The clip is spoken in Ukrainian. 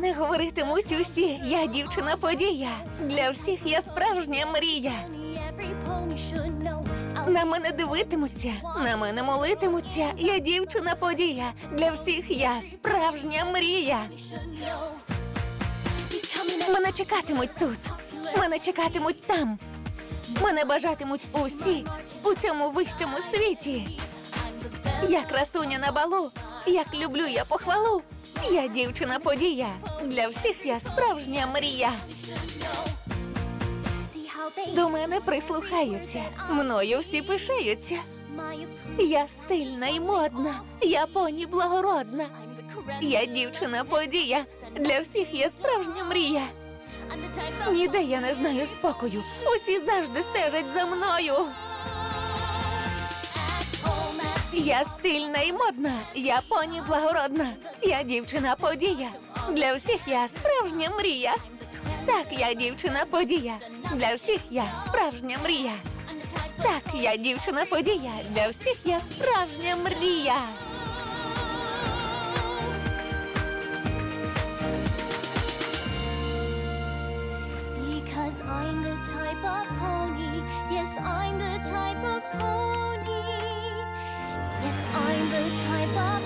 мене говоритимуть усі. Я дівчина подія. Для всіх я справжня мрія. На мене дивитимуться, на мене молитимуться. Я дівчина подія. Для всіх я справжня мрія. Мене чекатимуть тут, мене чекатимуть там. Мене бажатимуть усі у цьому вищому світі. Я красуня на балу, як люблю я похвалу. Я дівчина подія. Для всіх я справжня мрія. До мене прислухаються, мною всі пишаються. Я стильна і модна, я поні благородна. Я дівчина подія. Для всіх я справжня мрія. Ніде я не знаю спокою. Усі завжди стежать за мною. Я стильна і модна, я поні благородна. Я дівчина подія. Для всіх я справжня мрія. Так, я дівчина подія. Для всіх я справжня мрія. Так, я дівчина подія. Для всіх я справжня мрія. I'm the type of pony. Yes, I'm the type of pony. I'm the type of.